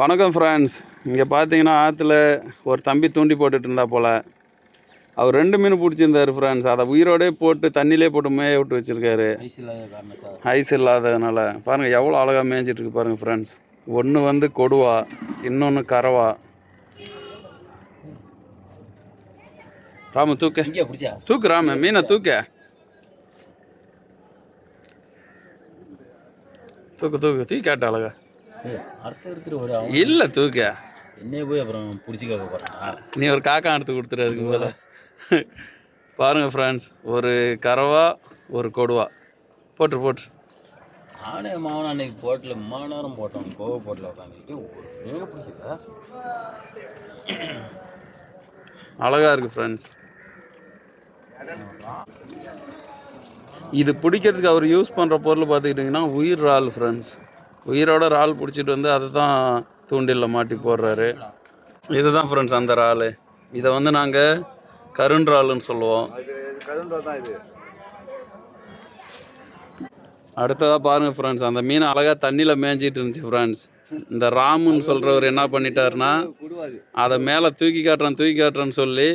வணக்கம் ஃப்ரெண்ட்ஸ் இங்கே பார்த்தீங்கன்னா ஆற்றுல ஒரு தம்பி தூண்டி போட்டுட்டு இருந்தா போல். அவர் ரெண்டு மீன் பிடிச்சிருந்தாரு ஃப்ரெண்ட்ஸ் அதை உயிரோடே போட்டு தண்ணியிலே போட்டு மேய விட்டு வச்சுருக்காரு. ஐஸ் இல்லாத காரணத்தால். ஐஸ் இல்லாததுனால. பாருங்கள் எவ்வளோ அழகாக மேய்ஞ்சிட்டு இருக்கு பாருங்கள் ஃப்ரெண்ட்ஸ் ஒன்று வந்து கொடுவா இன்னொன்று கரவா ராமு தூக்க. தூக்கு ராமு மீனை தூக்க. தூக்கு தூக்கு தூக்கி காட்டு அழகா. இருக்கிற ஒரு அவன். இல்லை தூக்க. என்னைய போய் அப்புறம் பிடிச்சி கேட்க போகிறான் நீ ஒரு காக்கா எடுத்து கொடுத்துரு அதுக்கு போல பாருங்கள் ஃப்ரெண்ட்ஸ் ஒரு கரவா ஒரு கொடுவா. போட்டு போட்டு நானே மாவன் அன்னைக்கு போட்டில் இம்மா நேரம் போட்டோம் கோவ போட்டில் உட்காந்துக்கிட்டு ஒரு பிடிக்கல. அழகாக இருக்குது ஃப்ரெண்ட்ஸ் இது பிடிக்கிறதுக்கு அவர் யூஸ் பண்ணுற பொருள் பார்த்துக்கிட்டிங்கன்னா உயிர் இறால் ஃப்ரெண்ட்ஸ் உயிரோட இறால் பிடிச்சிட்டு வந்து அதை தான் தூண்டிலில் மாட்டி போடுறாரு. இதுதான் ஃப்ரெண்ட்ஸ் அந்த இறால். இதை வந்து நாங்கள் கருன்றாலுன்னு சொல்லுவோம். அடுத்ததாக பாருங்கள் ஃப்ரெண்ட்ஸ் அந்த மீன் அழகாக தண்ணியில் மேய்ஞ்சிட்டு இருந்துச்சு ஃப்ரெண்ட்ஸ் இந்த ராமுன்னு சொல்கிறவர் என்ன பண்ணிட்டாருன்னா அதை மேலே தூக்கி காட்டுறேன் தூக்கி காட்டுறேன்னு சொல்லி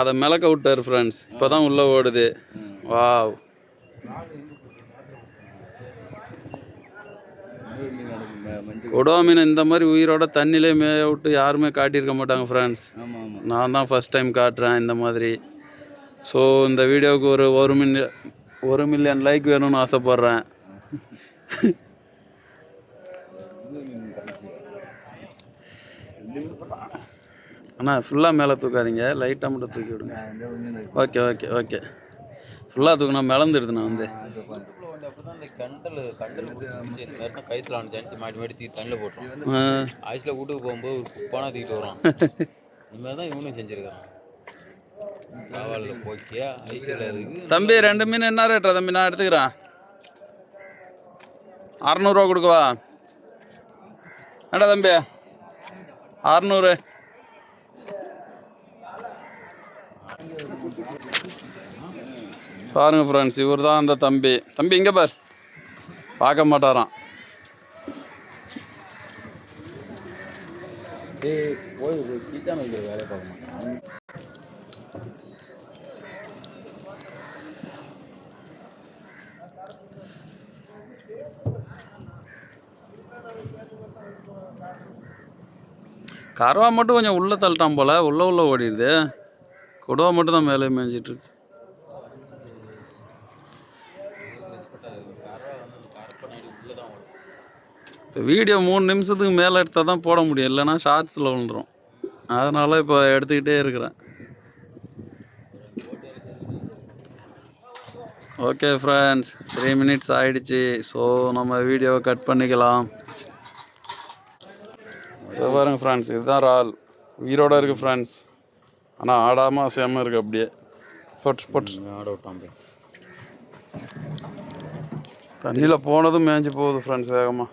அதை மிளக்க விட்டார் ஃப்ரெண்ட்ஸ் இப்போ தான் உள்ளே ஓடுது. வாவ் கொடுவா மீன் இந்த மாதிரி உயிரோட தண்ணியிலே மேய விட்டு யாருமே காட்டியிருக்க மாட்டாங்க ஃப்ரெண்ட்ஸ் நான் தான் ஃபஸ்ட் டைம் காட்டுறேன் இந்த மாதிரி. ஸோ இந்த வீடியோவுக்கு ஒரு ஒரு மில்லியன் ஒரு மில்லியன் லைக் வேணும்னு ஆசைப்பட்றேன். அண்ணா ஃபுல்லாக மேலே தூக்காதீங்க. லைட்டாக மட்டும் தூக்கி விடுங்க. ஓகே ஓகே ஓகே ஃபுல்லாக தூக்குனா மிளந்துடுது நான் வந்து. வந்து அப்படி தான் இந்த கண்டல் கண்டல் பிடிச்சி இந்த மாதிரி கைத்தில் அனுப்பிச்சு மாட்டி மாட்டி தூக்கி தண்ணியில் போட்டுரும். ஆ, ஐஸில் வீட்டுக்கு போகும்போது ஒரு குப்பானா தூக்கிட்டு வரும் இந்த மாதிரி தான் இவனும் செஞ்சுருக்கான். காவலில் போக்கியா ஐஸில் இதுக்கு தம்பி ரெண்டு மீன் என்ன ரேட்டா தம்பி? நான் எடுத்துக்கிறேன். அறநூறுவா கொடுக்கவா? ஏடா தம்பி? அறநூறு. பாருங்க ஃப்ரெண்ட்ஸ் இவர் தான் அந்த தம்பி. தம்பி இங்கே பார். பார்க்க மாட்டாராம். கரவா மட்டும் கொஞ்சம் உள்ளே தள்ளிட்டான் போல. உள்ளே உள்ளே ஓடிடுது. கொடுவா மட்டும் தான் மேலே மேய்ஞ்சிட்டு இருக்கு இப்போ வீடியோ மூணு நிமிஷத்துக்கு மேலே எடுத்தால் தான் போட முடியும். இல்லைன்னா ஷார்ட்ஸில் விழுந்துரும். அதனால் இப்போ எடுத்துக்கிட்டே இருக்கிறேன். ஓகே ஃப்ரெண்ட்ஸ் த்ரீ மினிட்ஸ் ஆகிடுச்சி ஸோ நம்ம வீடியோவை கட் பண்ணிக்கலாம். இதை பாருங்க ஃப்ரெண்ட்ஸ் இதுதான் ரால். உயிரோடு இருக்குது ஃப்ரெண்ட்ஸ் ஆனால் ஆடாமல் அசையாமல் இருக்குது அப்படியே. போட்டு போட்டு. ஆட விட்டான் போய். தண்ணியில் போனதும் மேய்ஞ்சி போகுது ஃப்ரெண்ட்ஸ் வேகமாக